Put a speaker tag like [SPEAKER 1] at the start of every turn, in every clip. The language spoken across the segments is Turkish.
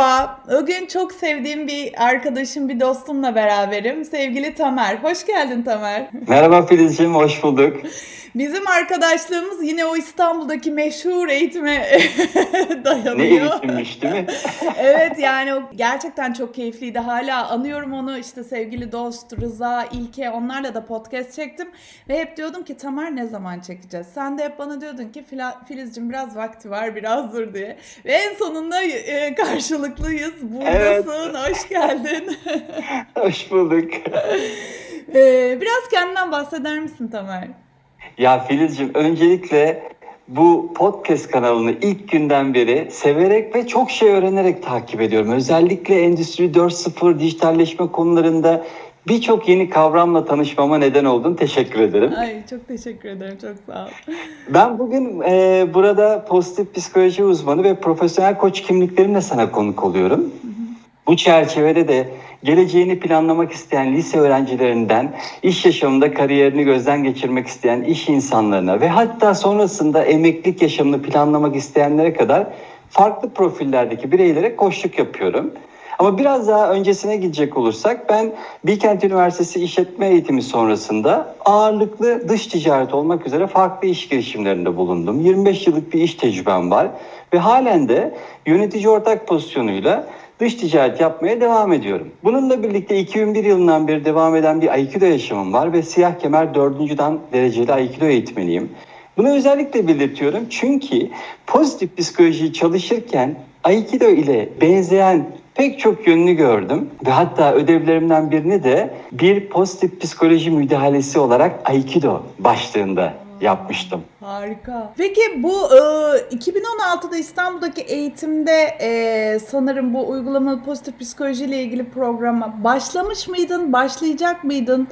[SPEAKER 1] Merhaba, bugün çok sevdiğim bir arkadaşım, bir dostumla beraberim. Sevgili Tamer. Hoş geldin Tamer.
[SPEAKER 2] Merhaba Filizciğim, hoş bulduk.
[SPEAKER 1] Bizim arkadaşlığımız yine o İstanbul'daki meşhur eğitime
[SPEAKER 2] Ne
[SPEAKER 1] dayanıyor.
[SPEAKER 2] eğitimmiş değil mi?
[SPEAKER 1] Evet yani o gerçekten çok keyifliydi. Hala anıyorum onu işte sevgili dost Rıza, İlke onlarla da podcast çektim. Ve hep diyordum ki Tamer ne zaman çekeceğiz? Sen de hep bana diyordun ki "Fila- Filizcim biraz vakti var biraz dur diye. Ve en sonunda e, karşılıklıyız. Buradasın, hoş geldin.
[SPEAKER 2] hoş bulduk.
[SPEAKER 1] E, biraz kendinden bahseder misin Tamer?
[SPEAKER 2] Ya Filizciğim, öncelikle bu podcast kanalını ilk günden beri severek ve çok şey öğrenerek takip ediyorum. Özellikle Endüstri 4.0 dijitalleşme konularında birçok yeni kavramla tanışmama neden oldun. Teşekkür ederim.
[SPEAKER 1] Ay çok teşekkür ederim, çok sağ ol.
[SPEAKER 2] Ben bugün e, burada pozitif psikoloji uzmanı ve profesyonel koç kimliklerimle sana konuk oluyorum. Bu çerçevede de geleceğini planlamak isteyen lise öğrencilerinden iş yaşamında kariyerini gözden geçirmek isteyen iş insanlarına ve hatta sonrasında emeklilik yaşamını planlamak isteyenlere kadar farklı profillerdeki bireylere koçluk yapıyorum. Ama biraz daha öncesine gidecek olursak ben Bilkent Üniversitesi İşletme Eğitimi sonrasında ağırlıklı dış ticaret olmak üzere farklı iş girişimlerinde bulundum. 25 yıllık bir iş tecrübem var ve halen de yönetici ortak pozisyonuyla dış ticaret yapmaya devam ediyorum. Bununla birlikte 2001 yılından beri devam eden bir Aikido yaşamım var ve siyah kemer 4. dan dereceli Aikido eğitmeniyim. Bunu özellikle belirtiyorum çünkü pozitif psikolojiyi çalışırken Aikido ile benzeyen pek çok yönünü gördüm ve hatta ödevlerimden birini de bir pozitif psikoloji müdahalesi olarak Aikido başlığında yapmıştım.
[SPEAKER 1] Harika. Peki bu e, 2016'da İstanbul'daki eğitimde e, sanırım bu uygulamalı pozitif psikoloji ile ilgili programa başlamış mıydın, başlayacak mıydın?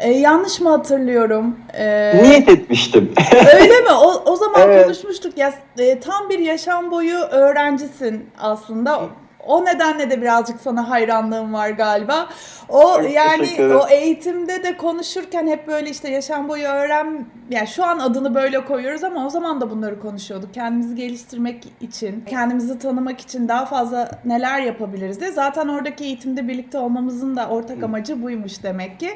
[SPEAKER 1] E, yanlış mı hatırlıyorum? E,
[SPEAKER 2] Niyet etmiştim.
[SPEAKER 1] öyle mi? O, o zaman
[SPEAKER 2] Evet.
[SPEAKER 1] konuşmuştuk ya e, tam bir yaşam boyu öğrencisin aslında. O nedenle de birazcık sana hayranlığım var galiba. O
[SPEAKER 2] Çok
[SPEAKER 1] yani o eğitimde de konuşurken hep böyle işte yaşam boyu öğren yani şu an adını böyle koyuyoruz ama o zaman da bunları konuşuyorduk. Kendimizi geliştirmek için, kendimizi tanımak için daha fazla neler yapabiliriz diye. Zaten oradaki eğitimde birlikte olmamızın da ortak amacı buymuş demek ki.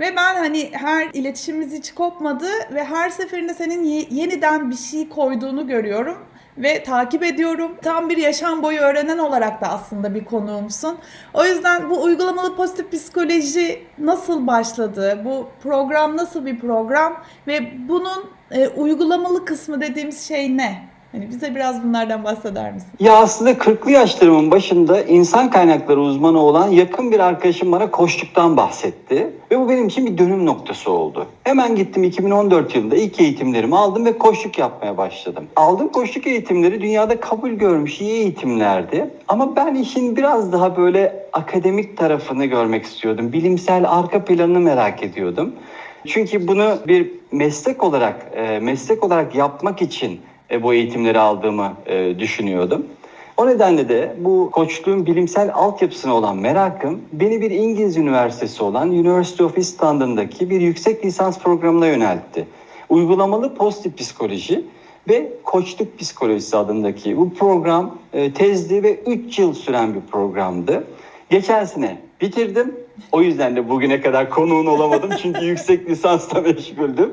[SPEAKER 1] Ve ben hani her iletişimimiz hiç kopmadı ve her seferinde senin ye- yeniden bir şey koyduğunu görüyorum ve takip ediyorum. Tam bir yaşam boyu öğrenen olarak da aslında bir konuğumsun. O yüzden bu uygulamalı pozitif psikoloji nasıl başladı? Bu program nasıl bir program ve bunun e, uygulamalı kısmı dediğimiz şey ne? Hani bize biraz bunlardan bahseder misin?
[SPEAKER 2] Ya aslında 40'lı yaşlarımın başında insan kaynakları uzmanı olan yakın bir arkadaşım bana koçluktan bahsetti. Ve bu benim için bir dönüm noktası oldu. Hemen gittim 2014 yılında ilk eğitimlerimi aldım ve koçluk yapmaya başladım. Aldığım koçluk eğitimleri dünyada kabul görmüş iyi eğitimlerdi. Ama ben işin biraz daha böyle akademik tarafını görmek istiyordum. Bilimsel arka planını merak ediyordum. Çünkü bunu bir meslek olarak e, meslek olarak yapmak için e, bu eğitimleri aldığımı e, düşünüyordum. O nedenle de bu koçluğun bilimsel altyapısına olan merakım beni bir İngiliz üniversitesi olan University of East London'daki bir yüksek lisans programına yöneltti. Uygulamalı pozitif psikoloji ve koçluk psikolojisi adındaki bu program e, tezli ve 3 yıl süren bir programdı. Geçen sene bitirdim. O yüzden de bugüne kadar konuğun olamadım çünkü yüksek lisansla meşguldüm.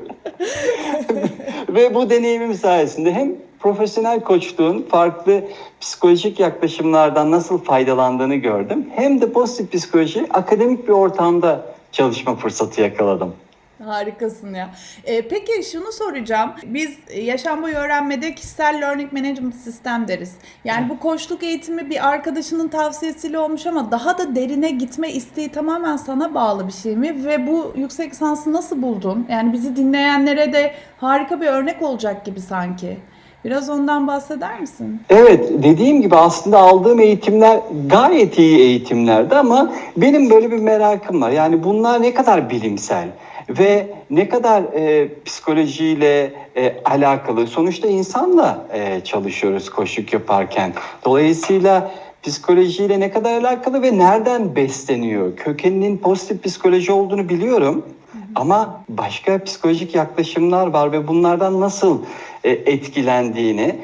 [SPEAKER 2] Ve bu deneyimim sayesinde hem profesyonel koçluğun farklı psikolojik yaklaşımlardan nasıl faydalandığını gördüm. Hem de pozitif psikoloji akademik bir ortamda çalışma fırsatı yakaladım.
[SPEAKER 1] Harikasın ya. Ee, peki şunu soracağım. Biz e, yaşam boyu öğrenmede kişisel learning management sistem deriz. Yani bu koçluk eğitimi bir arkadaşının tavsiyesiyle olmuş ama daha da derine gitme isteği tamamen sana bağlı bir şey mi? Ve bu yüksek lisansı nasıl buldun? Yani bizi dinleyenlere de harika bir örnek olacak gibi sanki. Biraz ondan bahseder misin?
[SPEAKER 2] Evet dediğim gibi aslında aldığım eğitimler gayet iyi eğitimlerdi ama benim böyle bir merakım var. Yani bunlar ne kadar bilimsel ve ne kadar e, psikolojiyle e, alakalı. Sonuçta insanla e, çalışıyoruz koşuk yaparken. Dolayısıyla psikolojiyle ne kadar alakalı ve nereden besleniyor? Kökeninin pozitif psikoloji olduğunu biliyorum. Ama başka psikolojik yaklaşımlar var ve bunlardan nasıl e, etkilendiğini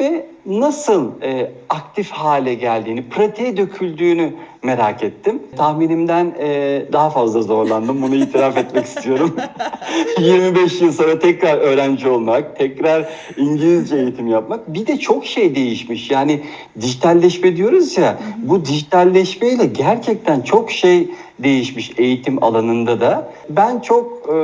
[SPEAKER 2] ve nasıl e, aktif hale geldiğini, pratiğe döküldüğünü merak ettim. Tahminimden e, daha fazla zorlandım. Bunu itiraf etmek istiyorum. 25 yıl sonra tekrar öğrenci olmak, tekrar İngilizce eğitim yapmak. Bir de çok şey değişmiş. Yani dijitalleşme diyoruz ya. Bu dijitalleşmeyle gerçekten çok şey değişmiş eğitim alanında da. Ben çok e,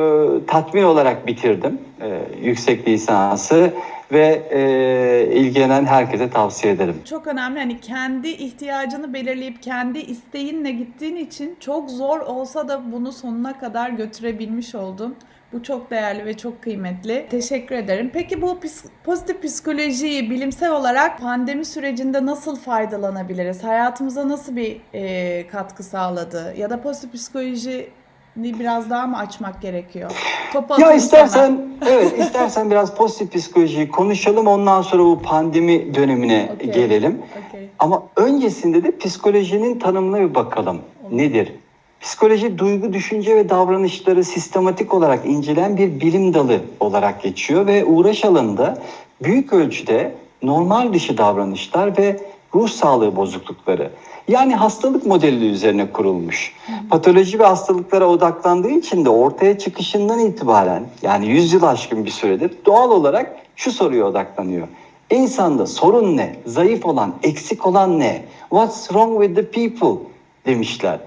[SPEAKER 2] tatmin olarak bitirdim e, yüksek lisansı ve e, ilgilenen herkese tavsiye ederim.
[SPEAKER 1] Çok önemli hani kendi ihtiyacını belirleyip kendi isteğinle gittiğin için çok zor olsa da bunu sonuna kadar götürebilmiş oldun. Bu çok değerli ve çok kıymetli. Teşekkür ederim. Peki bu pozitif psikolojiyi bilimsel olarak pandemi sürecinde nasıl faydalanabiliriz? Hayatımıza nasıl bir e, katkı sağladı? Ya da pozitif psikolojiyi biraz daha mı açmak gerekiyor? Topu
[SPEAKER 2] Ya
[SPEAKER 1] atayım sana.
[SPEAKER 2] istersen evet istersen biraz pozitif psikolojiyi konuşalım ondan sonra bu pandemi dönemine
[SPEAKER 1] Okey.
[SPEAKER 2] gelelim.
[SPEAKER 1] Okey.
[SPEAKER 2] Ama öncesinde de psikolojinin tanımına bir bakalım. Nedir? Psikoloji duygu, düşünce ve davranışları sistematik olarak incelen bir bilim dalı olarak geçiyor ve uğraş alanında büyük ölçüde normal dışı davranışlar ve ruh sağlığı bozuklukları yani hastalık modeli üzerine kurulmuş. Patoloji ve hastalıklara odaklandığı için de ortaya çıkışından itibaren yani 100 yıl aşkın bir süredir doğal olarak şu soruya odaklanıyor. İnsanda sorun ne? Zayıf olan, eksik olan ne? What's wrong with the people? demişler.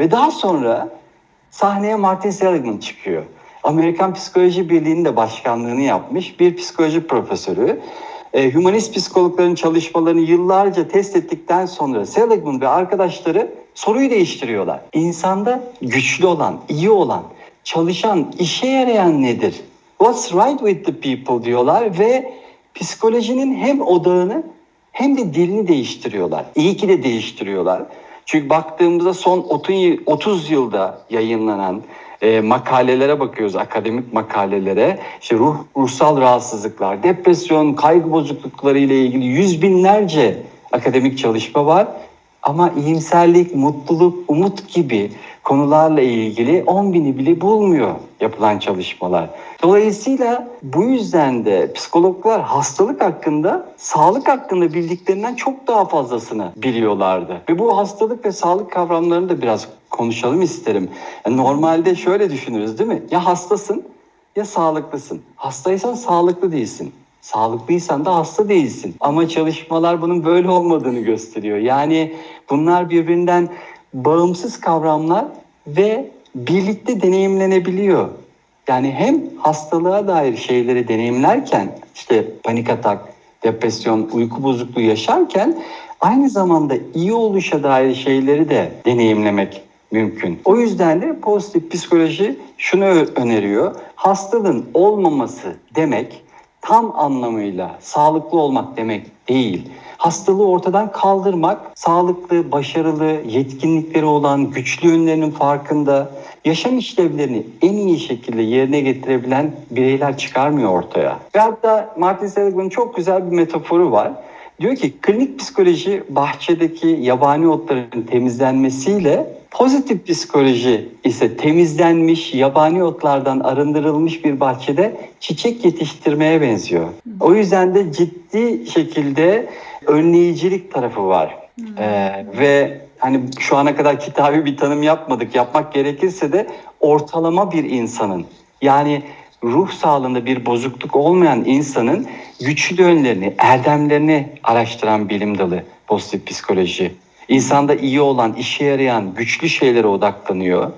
[SPEAKER 2] Ve daha sonra sahneye Martin Seligman çıkıyor. Amerikan Psikoloji Birliği'nin de başkanlığını yapmış bir psikoloji profesörü. E, humanist psikologların çalışmalarını yıllarca test ettikten sonra Seligman ve arkadaşları soruyu değiştiriyorlar. İnsanda güçlü olan, iyi olan, çalışan, işe yarayan nedir? What's right with the people diyorlar ve psikolojinin hem odağını hem de dilini değiştiriyorlar. İyi ki de değiştiriyorlar. Çünkü baktığımızda son 30 yılda yayınlanan e, makalelere bakıyoruz, akademik makalelere. İşte ruh, ruhsal rahatsızlıklar, depresyon, kaygı bozuklukları ile ilgili yüz binlerce akademik çalışma var. Ama iyimserlik, mutluluk, umut gibi konularla ilgili 10 bini bile bulmuyor yapılan çalışmalar. Dolayısıyla bu yüzden de psikologlar hastalık hakkında, sağlık hakkında bildiklerinden çok daha fazlasını biliyorlardı. Ve bu hastalık ve sağlık kavramlarını da biraz konuşalım isterim. Yani normalde şöyle düşünürüz değil mi? Ya hastasın ya sağlıklısın. Hastaysan sağlıklı değilsin. Sağlıklıysan da hasta değilsin. Ama çalışmalar bunun böyle olmadığını gösteriyor. Yani bunlar birbirinden bağımsız kavramlar ve birlikte deneyimlenebiliyor. Yani hem hastalığa dair şeyleri deneyimlerken işte panik atak, depresyon, uyku bozukluğu yaşarken aynı zamanda iyi oluşa dair şeyleri de deneyimlemek mümkün. O yüzden de pozitif psikoloji şunu öneriyor. Hastalığın olmaması demek tam anlamıyla sağlıklı olmak demek değil. Hastalığı ortadan kaldırmak, sağlıklı, başarılı, yetkinlikleri olan, güçlü yönlerinin farkında, yaşam işlevlerini en iyi şekilde yerine getirebilen bireyler çıkarmıyor ortaya. Ve hatta Martin Seligman'ın çok güzel bir metaforu var. Diyor ki klinik psikoloji bahçedeki yabani otların temizlenmesiyle pozitif psikoloji ise temizlenmiş yabani otlardan arındırılmış bir bahçede çiçek yetiştirmeye benziyor. O yüzden de ciddi şekilde önleyicilik tarafı var. Ee, ve hani şu ana kadar kitabi bir tanım yapmadık. Yapmak gerekirse de ortalama bir insanın yani ruh sağlığında bir bozukluk olmayan insanın güçlü yönlerini, erdemlerini araştıran bilim dalı pozitif psikoloji. İnsanda iyi olan, işe yarayan, güçlü şeylere odaklanıyor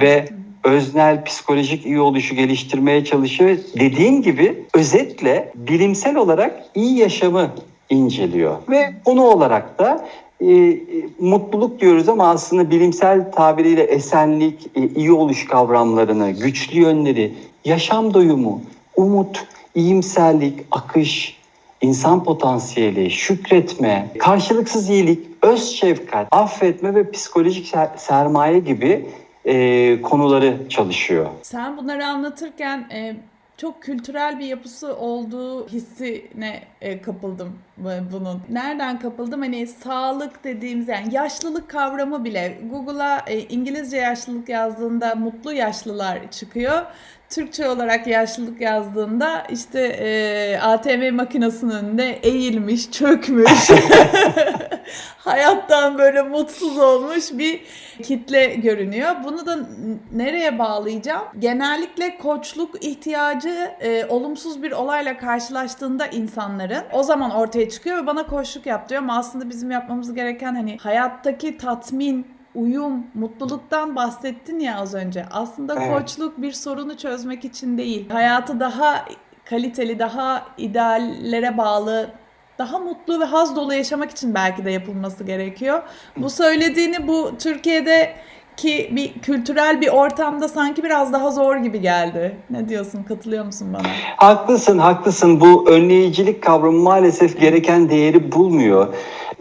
[SPEAKER 2] ve öznel psikolojik iyi oluşu geliştirmeye çalışıyor. Dediğim gibi özetle bilimsel olarak iyi yaşamı inceliyor ve konu olarak da e, e, mutluluk diyoruz ama aslında bilimsel tabiriyle esenlik, e, iyi oluş kavramlarını, güçlü yönleri, yaşam doyumu, umut, iyimserlik, akış, insan potansiyeli, şükretme, karşılıksız iyilik, öz şefkat, affetme ve psikolojik ser- sermaye gibi e, konuları çalışıyor.
[SPEAKER 1] Sen bunları anlatırken e, çok kültürel bir yapısı olduğu hissine e, kapıldım bu- bunun. Nereden kapıldım? Hani sağlık dediğimiz yani yaşlılık kavramı bile Google'a e, İngilizce yaşlılık yazdığında mutlu yaşlılar çıkıyor. Türkçe olarak yaşlılık yazdığında işte e, ATM makinesinin önünde eğilmiş, çökmüş, hayattan böyle mutsuz olmuş bir kitle görünüyor. Bunu da nereye bağlayacağım? Genellikle koçluk ihtiyacı e, olumsuz bir olayla karşılaştığında insanların o zaman ortaya çıkıyor ve bana koçluk yap diyor ama aslında bizim yapmamız gereken hani hayattaki tatmin, uyum, mutluluktan bahsettin ya az önce. Aslında
[SPEAKER 2] Evet.
[SPEAKER 1] koçluk bir sorunu çözmek için değil. Hayatı daha kaliteli, daha ideallere bağlı, daha mutlu ve haz dolu yaşamak için belki de yapılması gerekiyor. Bu söylediğini bu Türkiye'de ki bir kültürel bir ortamda sanki biraz daha zor gibi geldi. Ne diyorsun? Katılıyor musun bana?
[SPEAKER 2] Haklısın, haklısın. Bu önleyicilik kavramı maalesef gereken değeri bulmuyor.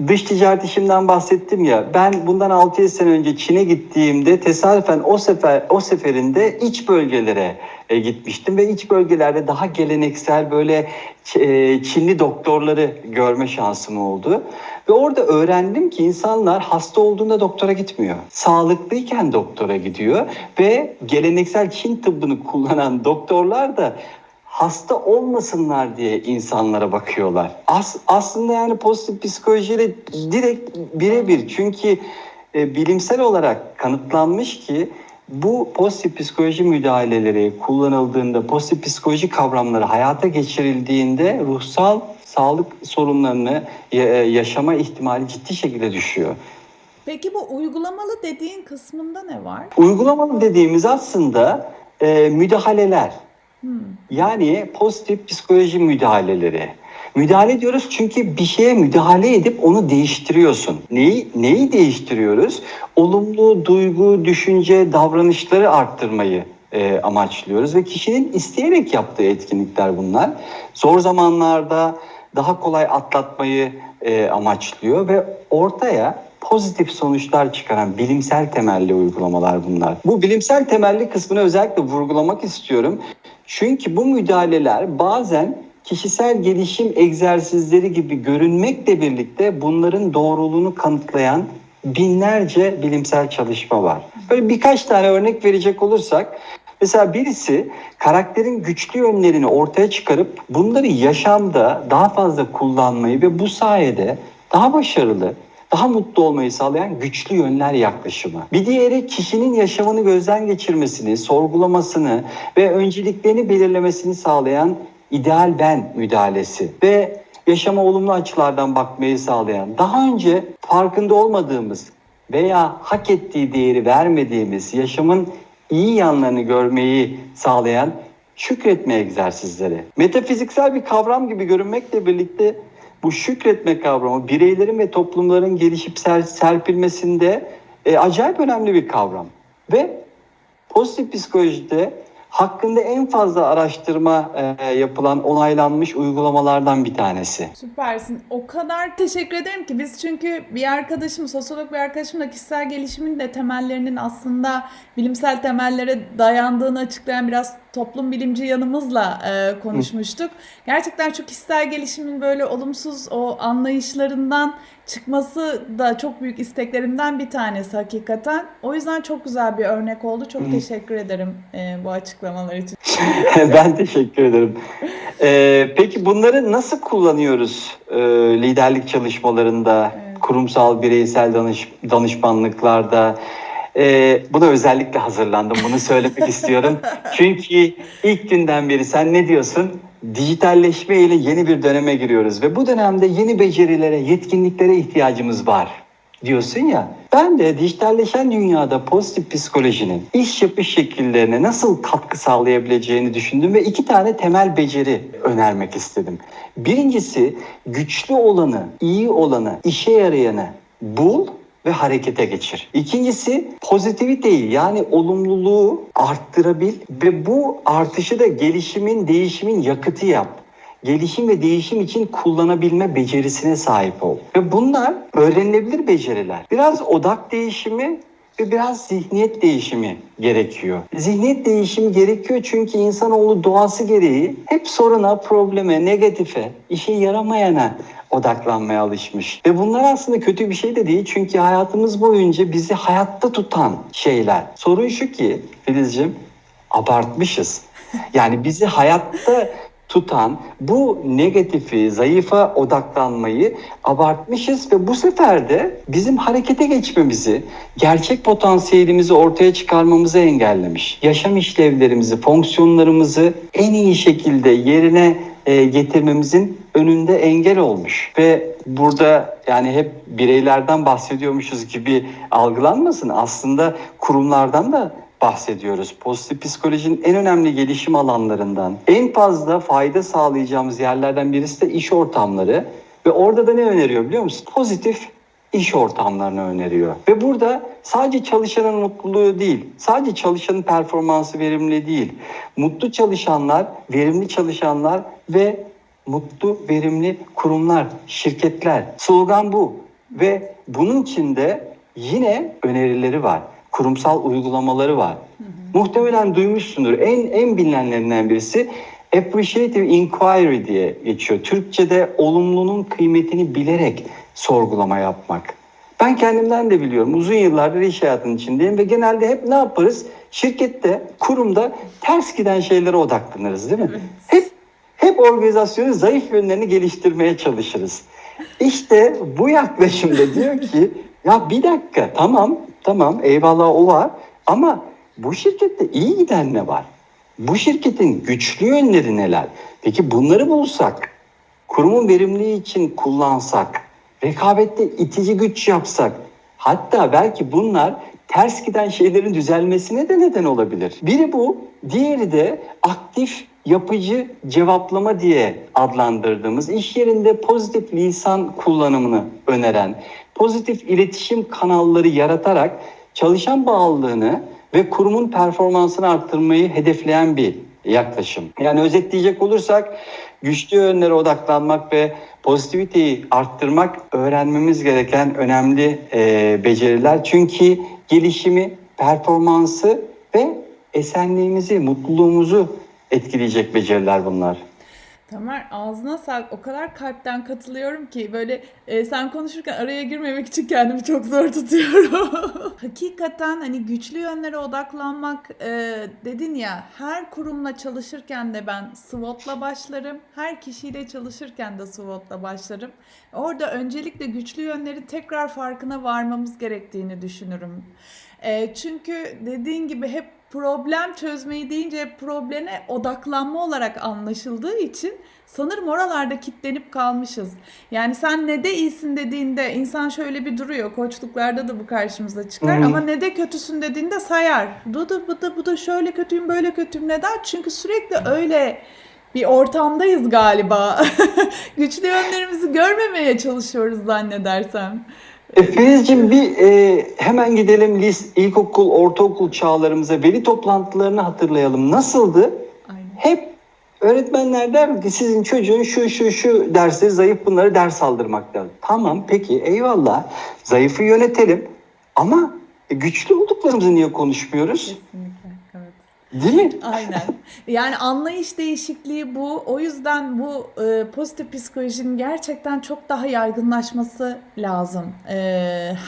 [SPEAKER 2] Dış ticaret işimden bahsettim ya. Ben bundan 6-7 sene önce Çin'e gittiğimde tesadüfen o sefer o seferinde iç bölgelere e, gitmiştim ve iç bölgelerde daha geleneksel böyle e, Çinli doktorları görme şansım oldu. Ve orada öğrendim ki insanlar hasta olduğunda doktora gitmiyor. Sağlıklıyken doktora gidiyor ve geleneksel Çin tıbbını kullanan doktorlar da hasta olmasınlar diye insanlara bakıyorlar. As, aslında yani pozitif psikolojiyle direkt birebir. Çünkü e, bilimsel olarak kanıtlanmış ki bu pozitif psikoloji müdahaleleri kullanıldığında, pozitif psikoloji kavramları hayata geçirildiğinde ruhsal sağlık sorunlarını ya- yaşama ihtimali ciddi şekilde düşüyor.
[SPEAKER 1] Peki bu uygulamalı dediğin kısmında ne var?
[SPEAKER 2] Uygulamalı dediğimiz aslında e, müdahaleler.
[SPEAKER 1] Hmm.
[SPEAKER 2] Yani pozitif psikoloji müdahaleleri. Müdahale diyoruz çünkü bir şeye müdahale edip onu değiştiriyorsun. Neyi neyi değiştiriyoruz? Olumlu duygu, düşünce, davranışları arttırmayı e, amaçlıyoruz ve kişinin isteyerek yaptığı etkinlikler bunlar. Zor zamanlarda daha kolay atlatmayı e, amaçlıyor ve ortaya pozitif sonuçlar çıkaran bilimsel temelli uygulamalar bunlar. Bu bilimsel temelli kısmını özellikle vurgulamak istiyorum. Çünkü bu müdahaleler bazen kişisel gelişim egzersizleri gibi görünmekle birlikte bunların doğruluğunu kanıtlayan binlerce bilimsel çalışma var. Böyle birkaç tane örnek verecek olursak Mesela birisi karakterin güçlü yönlerini ortaya çıkarıp bunları yaşamda daha fazla kullanmayı ve bu sayede daha başarılı, daha mutlu olmayı sağlayan güçlü yönler yaklaşımı. Bir diğeri kişinin yaşamını gözden geçirmesini, sorgulamasını ve önceliklerini belirlemesini sağlayan ideal ben müdahalesi ve yaşama olumlu açılardan bakmayı sağlayan, daha önce farkında olmadığımız veya hak ettiği değeri vermediğimiz yaşamın iyi yanlarını görmeyi sağlayan şükretme egzersizleri. Metafiziksel bir kavram gibi görünmekle birlikte bu şükretme kavramı bireylerin ve toplumların gelişip ser- serpilmesinde e, acayip önemli bir kavram. Ve pozitif psikolojide hakkında en fazla araştırma e, yapılan, onaylanmış uygulamalardan bir tanesi.
[SPEAKER 1] Süpersin. O kadar teşekkür ederim ki biz çünkü bir arkadaşım, sosyolog bir arkadaşımla kişisel gelişimin de temellerinin aslında bilimsel temellere dayandığını açıklayan biraz toplum bilimci yanımızla e, konuşmuştuk. Gerçekten şu kişisel gelişimin böyle olumsuz o anlayışlarından çıkması da çok büyük isteklerimden bir tanesi hakikaten. O yüzden çok güzel bir örnek oldu. Çok teşekkür ederim e, bu açıklamalar için.
[SPEAKER 2] ben teşekkür ederim. Ee, peki bunları nasıl kullanıyoruz e, liderlik çalışmalarında,
[SPEAKER 1] Evet.
[SPEAKER 2] kurumsal bireysel danış, danışmanlıklarda? Ee, buna özellikle hazırlandım. Bunu söylemek istiyorum. Çünkü ilk günden beri sen ne diyorsun? Dijitalleşme ile yeni bir döneme giriyoruz ve bu dönemde yeni becerilere, yetkinliklere ihtiyacımız var diyorsun ya. Ben de dijitalleşen dünyada pozitif psikolojinin iş yapış şekillerine nasıl katkı sağlayabileceğini düşündüm ve iki tane temel beceri önermek istedim. Birincisi güçlü olanı, iyi olanı, işe yarayanı bul ve harekete geçir. İkincisi pozitiviteyi yani olumluluğu arttırabil ve bu artışı da gelişimin, değişimin yakıtı yap gelişim ve değişim için kullanabilme becerisine sahip ol. Ve bunlar öğrenilebilir beceriler. Biraz odak değişimi ve biraz zihniyet değişimi gerekiyor. Zihniyet değişimi gerekiyor çünkü insanoğlu doğası gereği hep soruna, probleme, negatife, işe yaramayana odaklanmaya alışmış. Ve bunlar aslında kötü bir şey de değil çünkü hayatımız boyunca bizi hayatta tutan şeyler. Sorun şu ki Filizciğim abartmışız. Yani bizi hayatta tutan bu negatifi, zayıfa odaklanmayı abartmışız ve bu sefer de bizim harekete geçmemizi, gerçek potansiyelimizi ortaya çıkarmamızı engellemiş. Yaşam işlevlerimizi, fonksiyonlarımızı en iyi şekilde yerine e, getirmemizin önünde engel olmuş. Ve burada yani hep bireylerden bahsediyormuşuz gibi algılanmasın. Aslında kurumlardan da bahsediyoruz. Pozitif psikolojinin en önemli gelişim alanlarından, en fazla fayda sağlayacağımız yerlerden birisi de iş ortamları. Ve orada da ne öneriyor biliyor musun? Pozitif iş ortamlarını öneriyor. Ve burada sadece çalışanın mutluluğu değil, sadece çalışanın performansı verimli değil. Mutlu çalışanlar, verimli çalışanlar ve mutlu, verimli kurumlar, şirketler. Slogan bu. Ve bunun içinde yine önerileri var. Kurumsal uygulamaları var. Muhtemelen duymuşsundur. En en bilinenlerinden birisi appreciative inquiry diye geçiyor. Türkçe'de olumlunun kıymetini bilerek sorgulama yapmak. Ben kendimden de biliyorum. Uzun yıllardır iş hayatının içindeyim ve genelde hep ne yaparız? Şirkette, kurumda ters giden şeylere odaklanırız değil mi? Hep hep organizasyonun zayıf yönlerini geliştirmeye çalışırız. İşte bu yaklaşımda diyor ki ya bir dakika tamam tamam eyvallah o var ama bu şirkette iyi giden ne var? Bu şirketin güçlü yönleri neler? Peki bunları bulsak, kurumun verimliliği için kullansak, rekabette itici güç yapsak, hatta belki bunlar ters giden şeylerin düzelmesine de neden olabilir. Biri bu, diğeri de aktif yapıcı cevaplama diye adlandırdığımız iş yerinde pozitif lisan kullanımını öneren, pozitif iletişim kanalları yaratarak çalışan bağlılığını ve kurumun performansını arttırmayı hedefleyen bir yaklaşım. Yani özetleyecek olursak güçlü yönlere odaklanmak ve pozitiviteyi arttırmak öğrenmemiz gereken önemli e, beceriler. Çünkü gelişimi, performansı ve esenliğimizi, mutluluğumuzu etkileyecek beceriler bunlar.
[SPEAKER 1] Tamer ağzına sağlık. O kadar kalpten katılıyorum ki böyle e, sen konuşurken araya girmemek için kendimi çok zor tutuyorum. Hakikaten hani güçlü yönlere odaklanmak e, dedin ya her kurumla çalışırken de ben SWOT'la başlarım. Her kişiyle çalışırken de SWOT'la başlarım. Orada öncelikle güçlü yönleri tekrar farkına varmamız gerektiğini düşünürüm. E, çünkü dediğin gibi hep problem çözmeyi deyince probleme odaklanma olarak anlaşıldığı için sanırım oralarda kitlenip kalmışız. Yani sen ne de iyisin dediğinde insan şöyle bir duruyor. Koçluklarda da bu karşımıza çıkar
[SPEAKER 2] hı.
[SPEAKER 1] ama ne de kötüsün dediğinde sayar. Bu da bu da bu da şöyle kötüyüm böyle kötüyüm neden? Çünkü sürekli öyle bir ortamdayız galiba. Güçlü yönlerimizi görmemeye çalışıyoruz zannedersem.
[SPEAKER 2] E, Filizciğim bir e, hemen gidelim lis, ilkokul, ortaokul çağlarımıza veli toplantılarını hatırlayalım. Nasıldı?
[SPEAKER 1] Aynen.
[SPEAKER 2] Hep öğretmenler der ki sizin çocuğun şu şu şu dersi zayıf bunları ders aldırmak lazım. Tamam peki eyvallah zayıfı yönetelim ama e, güçlü olduklarımızı niye konuşmuyoruz?
[SPEAKER 1] Kesinlikle.
[SPEAKER 2] Değil mi?
[SPEAKER 1] Aynen. Yani anlayış değişikliği bu. O yüzden bu e, pozitif psikolojinin gerçekten çok daha yaygınlaşması lazım. E,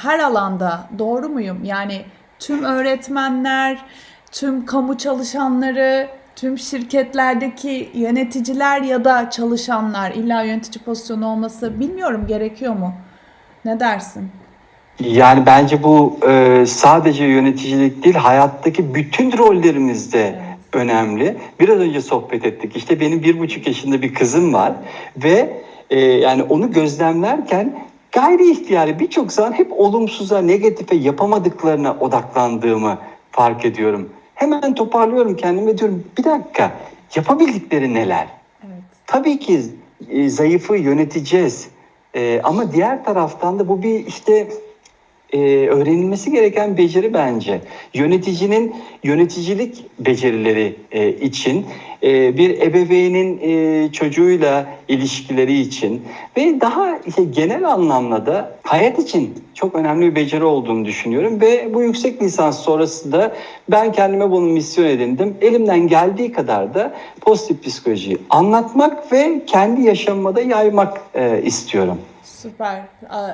[SPEAKER 1] her alanda. Doğru muyum? Yani tüm öğretmenler, tüm kamu çalışanları, tüm şirketlerdeki yöneticiler ya da çalışanlar illa yönetici pozisyonu olması bilmiyorum gerekiyor mu? Ne dersin?
[SPEAKER 2] Yani bence bu e, sadece yöneticilik değil hayattaki bütün rollerimizde
[SPEAKER 1] Evet.
[SPEAKER 2] önemli. Biraz önce sohbet ettik. İşte benim bir buçuk yaşında bir kızım var ve e, yani onu gözlemlerken gayri ihtiyari birçok zaman hep olumsuza, negatife yapamadıklarına odaklandığımı fark ediyorum. Hemen toparlıyorum kendimi ve diyorum bir dakika yapabildikleri neler?
[SPEAKER 1] Evet.
[SPEAKER 2] Tabii ki e, zayıfı yöneteceğiz. E, ama diğer taraftan da bu bir işte e, öğrenilmesi gereken beceri bence. Yöneticinin yöneticilik becerileri e, için, e, bir ebeveynin e, çocuğuyla ilişkileri için ve daha işte genel anlamda da hayat için çok önemli bir beceri olduğunu düşünüyorum ve bu yüksek lisans sonrasında ben kendime bunu misyon edindim. Elimden geldiği kadar da pozitif psikolojiyi anlatmak ve kendi yaşamıma da yaymak e, istiyorum.
[SPEAKER 1] Süper.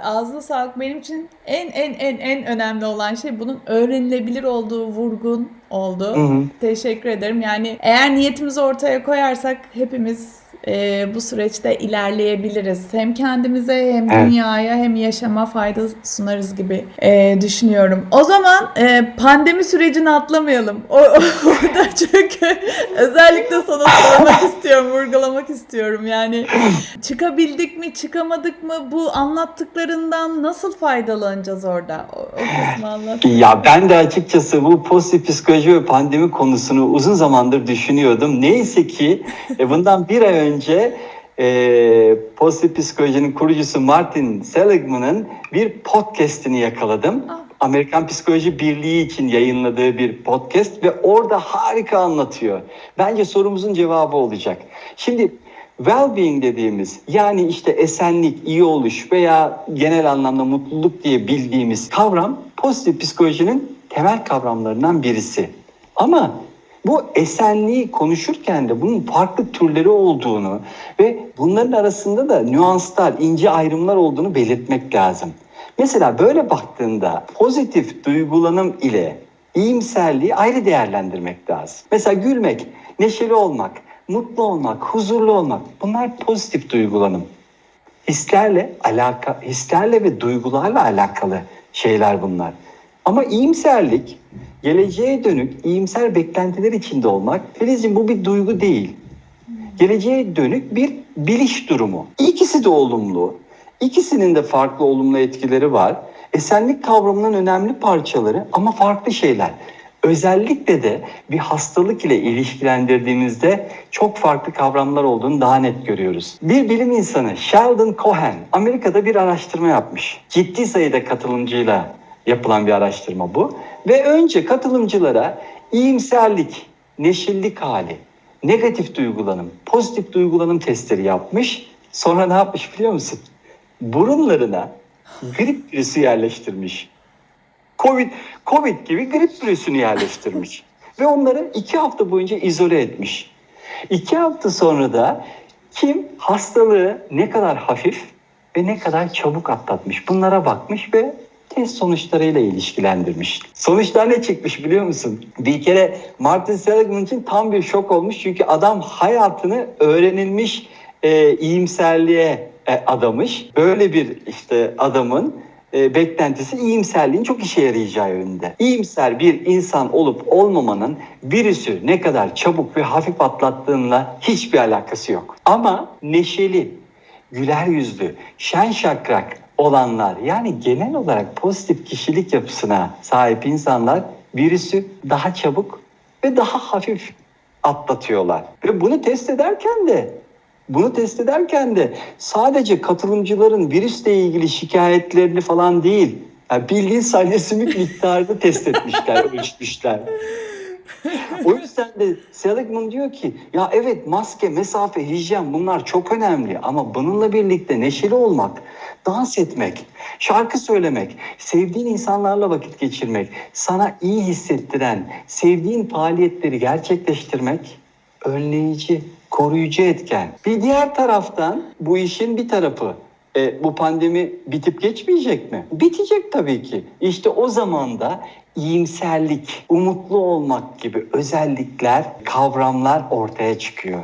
[SPEAKER 1] Ağzına sağlık. Benim için en en en en önemli olan şey bunun öğrenilebilir olduğu vurgun oldu.
[SPEAKER 2] Hı hı.
[SPEAKER 1] Teşekkür ederim. Yani eğer niyetimizi ortaya koyarsak hepimiz e, bu süreçte ilerleyebiliriz. Hem kendimize hem
[SPEAKER 2] Evet.
[SPEAKER 1] dünyaya hem yaşama fayda sunarız gibi e, düşünüyorum. O zaman e, pandemi sürecini atlamayalım. O, orada çünkü özellikle sana sormak istiyorum, vurgulamak istiyorum. Yani çıkabildik mi, çıkamadık mı? Bu anlattıklarından nasıl faydalanacağız orada? O, o kısmı anlat.
[SPEAKER 2] Ya ben de açıkçası bu pozitif psikoloji ve pandemi konusunu uzun zamandır düşünüyordum. Neyse ki e, bundan bir ay önce e, pozitif psikolojinin kurucusu Martin Seligman'ın bir podcast'ini yakaladım.
[SPEAKER 1] Ah.
[SPEAKER 2] Amerikan Psikoloji Birliği için yayınladığı bir podcast ve orada harika anlatıyor. Bence sorumuzun cevabı olacak. Şimdi well-being dediğimiz yani işte esenlik, iyi oluş veya genel anlamda mutluluk diye bildiğimiz kavram pozitif psikolojinin temel kavramlarından birisi. Ama bu esenliği konuşurken de bunun farklı türleri olduğunu ve bunların arasında da nüanslar, ince ayrımlar olduğunu belirtmek lazım. Mesela böyle baktığında pozitif duygulanım ile iyimserliği ayrı değerlendirmek lazım. Mesela gülmek, neşeli olmak, mutlu olmak, huzurlu olmak bunlar pozitif duygulanım. Hislerle alaka, hislerle ve duygularla alakalı şeyler bunlar. Ama iyimserlik, geleceğe dönük iyimser beklentiler içinde olmak, Filizciğim bu bir duygu değil. Geleceğe dönük bir biliş durumu. İkisi de olumlu. İkisinin de farklı olumlu etkileri var. Esenlik kavramının önemli parçaları ama farklı şeyler. Özellikle de bir hastalık ile ilişkilendirdiğimizde çok farklı kavramlar olduğunu daha net görüyoruz. Bir bilim insanı Sheldon Cohen Amerika'da bir araştırma yapmış. Ciddi sayıda katılımcıyla yapılan bir araştırma bu. Ve önce katılımcılara iyimserlik, neşillik hali, negatif duygulanım, pozitif duygulanım testleri yapmış. Sonra ne yapmış biliyor musun? Burunlarına grip virüsü yerleştirmiş. Covid, Covid gibi grip virüsünü yerleştirmiş. Ve onları iki hafta boyunca izole etmiş. İki hafta sonra da kim hastalığı ne kadar hafif ve ne kadar çabuk atlatmış bunlara bakmış ve test sonuçlarıyla ilişkilendirmiş. Sonuçlar ne çıkmış biliyor musun? Bir kere Martin Seligman için tam bir şok olmuş çünkü adam hayatını öğrenilmiş e, iyimserliğe e, adamış. Böyle bir işte adamın e, beklentisi iyimserliğin çok işe yarayacağı yönünde. İyimser bir insan olup olmamanın virüsü ne kadar çabuk ve hafif atlattığınla hiçbir alakası yok. Ama neşeli, güler yüzlü, şen şakrak olanlar yani genel olarak pozitif kişilik yapısına sahip insanlar virüsü daha çabuk ve daha hafif atlatıyorlar. Ve bunu test ederken de bunu test ederken de sadece katılımcıların virüsle ilgili şikayetlerini falan değil, yani bildiğin salyasimik miktarını test etmişler, ölçmüşler. Yüzden de Seligman diyor ki ya evet maske, mesafe, hijyen bunlar çok önemli ama bununla birlikte neşeli olmak, dans etmek, şarkı söylemek, sevdiğin insanlarla vakit geçirmek, sana iyi hissettiren, sevdiğin faaliyetleri gerçekleştirmek önleyici, koruyucu etken. Bir diğer taraftan bu işin bir tarafı e, bu pandemi bitip geçmeyecek mi? Bitecek tabii ki. İşte o zaman da iyimserlik, umutlu olmak gibi özellikler, kavramlar ortaya çıkıyor.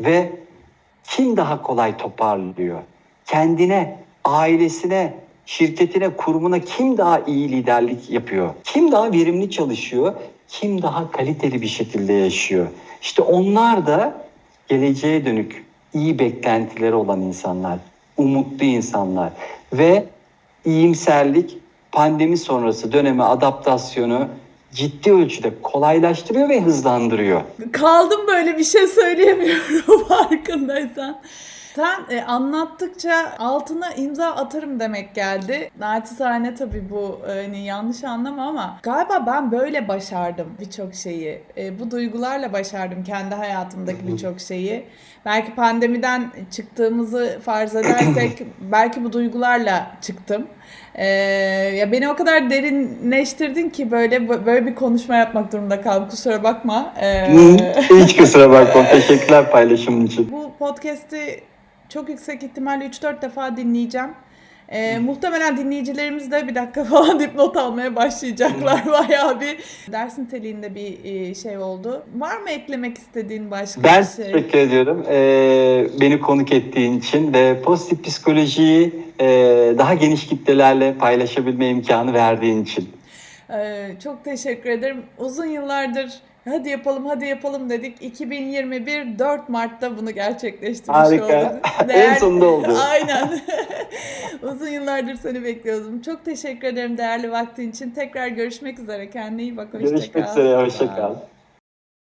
[SPEAKER 2] Ve kim daha kolay toparlıyor? Kendine, ailesine, şirketine, kurumuna kim daha iyi liderlik yapıyor? Kim daha verimli çalışıyor? Kim daha kaliteli bir şekilde yaşıyor? İşte onlar da geleceğe dönük iyi beklentileri olan insanlar, umutlu insanlar ve iyimserlik pandemi sonrası döneme adaptasyonu ciddi ölçüde kolaylaştırıyor ve hızlandırıyor.
[SPEAKER 1] Kaldım böyle bir şey söyleyemiyorum farkındaysan. Sen e, anlattıkça altına imza atarım demek geldi. Naçizane tabii bu e, hani yanlış anlama ama galiba ben böyle başardım birçok şeyi. E, bu duygularla başardım kendi hayatımdaki birçok şeyi. Belki pandemiden çıktığımızı farz edersek belki bu duygularla çıktım. E, ya beni o kadar derinleştirdin ki böyle böyle bir konuşma yapmak durumunda kaldım. Kusura bakma. E,
[SPEAKER 2] Hiç kusura bakma. Teşekkürler paylaşımın için.
[SPEAKER 1] bu podcast'i çok yüksek ihtimalle 3-4 defa dinleyeceğim. Ee, muhtemelen dinleyicilerimiz de bir dakika falan deyip not almaya başlayacaklar. Bayağı bir ders niteliğinde bir e, şey oldu. Var mı eklemek istediğin başka
[SPEAKER 2] Ben
[SPEAKER 1] bir şey?
[SPEAKER 2] teşekkür ediyorum ee, beni konuk ettiğin için ve pozitif psikolojiyi ee, daha geniş kitlelerle paylaşabilme imkanı verdiğin için.
[SPEAKER 1] Ee, çok teşekkür ederim. Uzun yıllardır hadi yapalım hadi yapalım dedik. 2021 4 Mart'ta bunu gerçekleştirmiş
[SPEAKER 2] Harika.
[SPEAKER 1] olduk.
[SPEAKER 2] En sonunda oldu.
[SPEAKER 1] Aynen. Uzun yıllardır seni bekliyordum. Çok teşekkür ederim değerli vaktin için. Tekrar görüşmek üzere. Kendine iyi bak. Hoşça
[SPEAKER 2] Görüşmek üzere, hoşça kal.